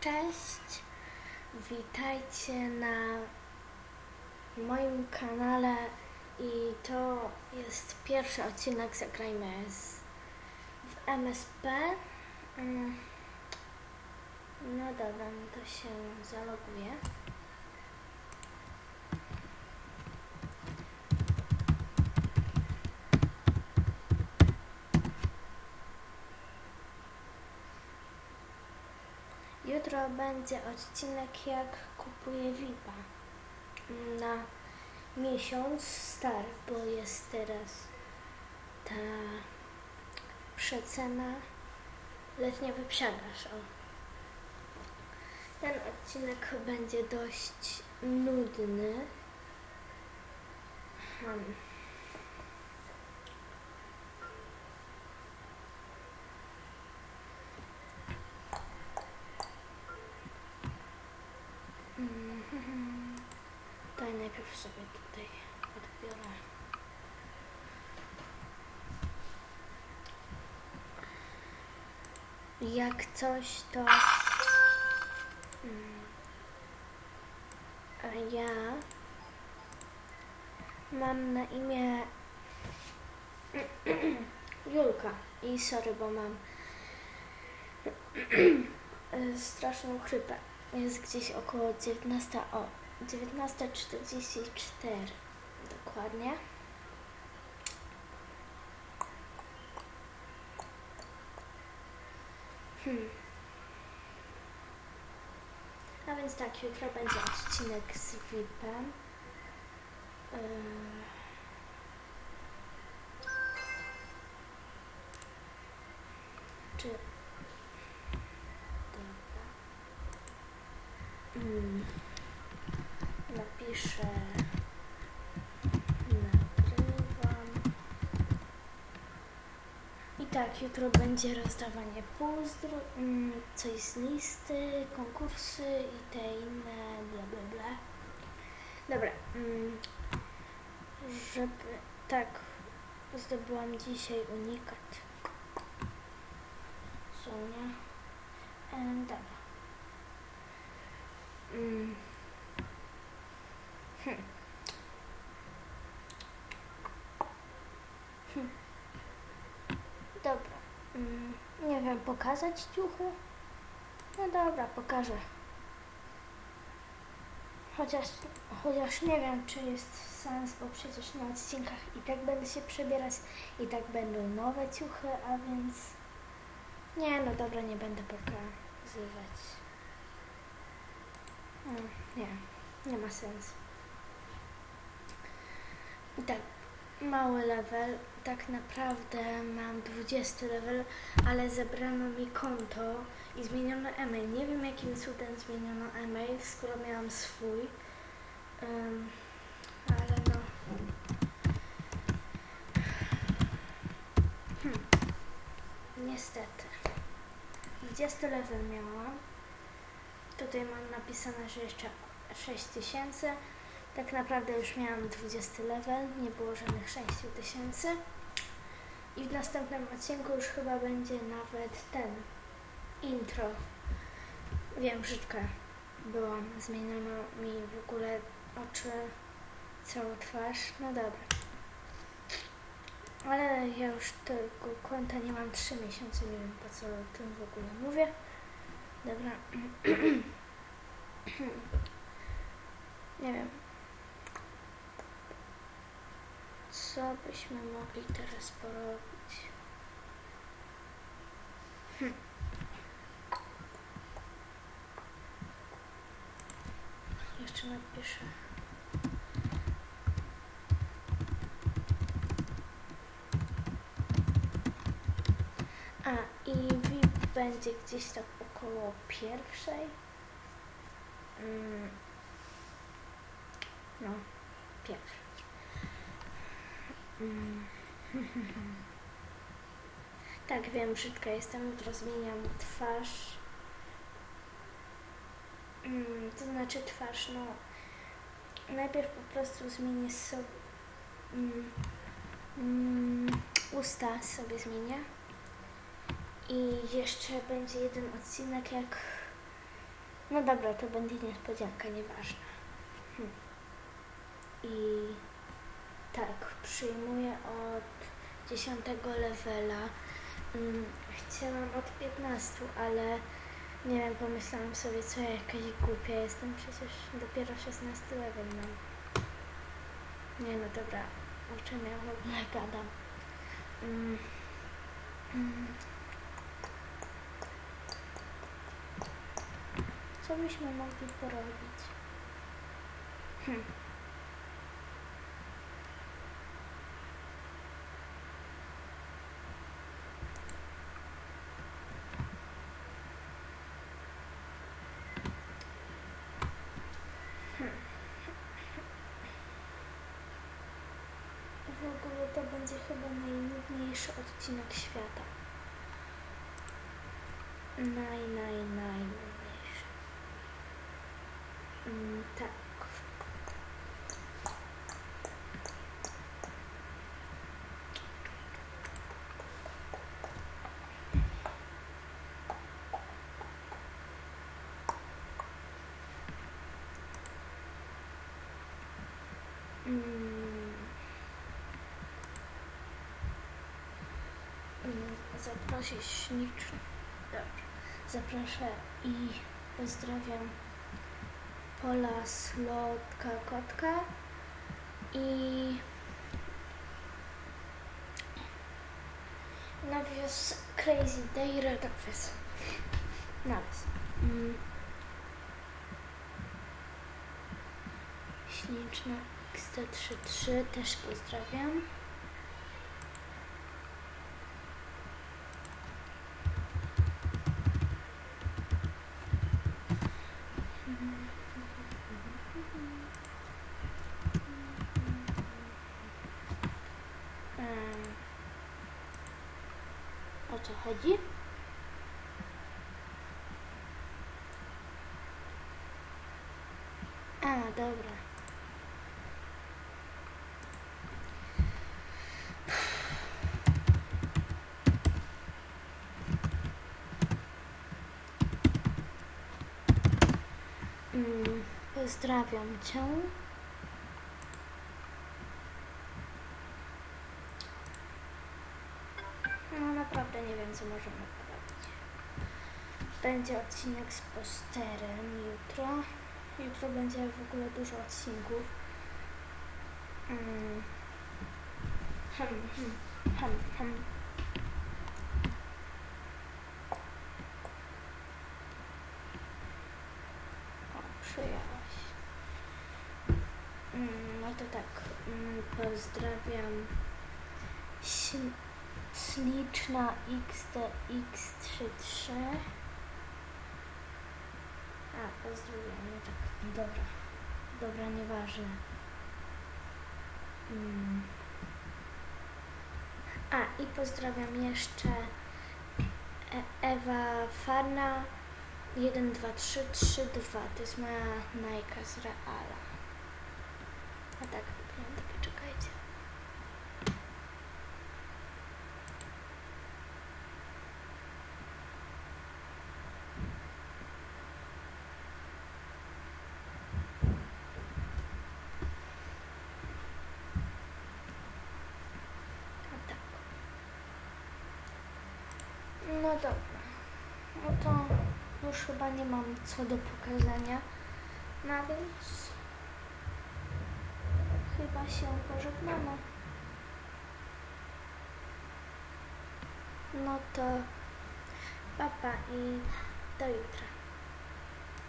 Cześć! Witajcie na moim kanale i to jest pierwszy odcinek Zagrajmy w MSP. Mm. No dobra, no to się zaloguję. Jutro będzie odcinek jak kupuję VIP-a na miesiąc stary, bo jest teraz ta przecena letnia wyprzedaż. O. Ten odcinek będzie dość nudny. Hmm. Najpierw sobie tutaj odbiorę. Jak coś to mm, ja mam na imię Julka i sorry, bo mam straszną chrypę. Jest gdzieś około 19, o 19.44 dokładnie. Hmm. A więc tak, jutro będzie odcinek z VIP-em. Yy. Czy... Dobra. Mm. Napiszę. Nagrywam. I tak, jutro będzie rozdawanie pozdro, mm, coś z listy, konkursy i te inne bla bla bla. Dobra. Mm, żeby. Tak. Zdobyłam dzisiaj unikat. Sonia. E, dobra. Mm. Hm. Hm. Dobra. Mm. Nie wiem, pokazać ciuchy? No dobra, pokażę. Chociaż, chociaż nie wiem, czy jest sens, bo przecież na odcinkach i tak będę się przebierać, i tak będą nowe ciuchy, a więc... Nie, no dobra, nie będę pokazywać. Mm, Nie, nie ma sensu. I tak, mały level, tak naprawdę mam 20 level, ale zebrano mi konto i zmieniono e-mail. Nie wiem jakim cudem zmieniono e-mail, skoro miałam swój. Ym, ale no. Hmm. Niestety. 20 level miałam. Tutaj mam napisane, że jeszcze 6000. Tak naprawdę już miałam 20 level, nie było żadnych 6000. I w następnym odcinku już chyba będzie nawet ten intro. Wiem, brzydka byłam. Zmieniono mi w ogóle oczy, całą twarz. No dobra. Ale ja już tego konta nie mam 3 miesiące, nie wiem po co o tym w ogóle mówię. Dobra. Nie wiem. Co byśmy mogli teraz porobić? Hm. Jeszcze napiszę. A, i VIP będzie gdzieś tak około pierwszej. Mm. No, pierwszy. Mm. tak, wiem, brzydka jestem, jutro zmieniam twarz. Mm, to znaczy twarz, no. Najpierw po prostu zmienię sobie. Mm, mm, usta sobie zmienię. I jeszcze będzie jeden odcinek, jak No dobra, to będzie niespodzianka, nieważne. Hm. I tak, przyjmuję od 10 levela. Mm, Chciałam od 15, ale nie wiem, pomyślałam sobie, co ja jakaś głupia jestem, przecież dopiero 16 level mam. Nie no dobra, o czym ja w ogóle gadam. Mm. Mm. Co byśmy mogli porobić? Hm. Hmm. W ogóle to będzie chyba najnudniejszy odcinek świata. Naj, naj, najnudniejszy. Mm, tak. Mm. Mm, Zaprosić ślicznie. Dobrze. Zaproszę i pozdrawiam Pola Slotka Kotka i nawias Crazy Day Redakwies. Nawias. Mm. Śliczna XT33 też pozdrawiam. Em, O co chodzi? A, dobra. Mm, Pozdrawiam cię. No naprawdę nie wiem, co możemy porobić. Będzie odcinek z posterem jutro. Jutro będzie w ogóle dużo odcinków. Mm. Hmm, hmm, hmm, hmm. O, przyjęłaś. Mm, no to tak, mm, pozdrawiam śliczna XTX33. A, pozdrawiam, no tak, dobra. Dobra, nieważne. Mm. A, i pozdrawiam jeszcze e- Ewa Farna 12332. To jest moja Nike z Reala. A tak wygląda, poczekajcie. A tak. No dobra. No to już chyba nie mam co do pokazania. No więc chyba się pożegnamy. No to papa i do jutra.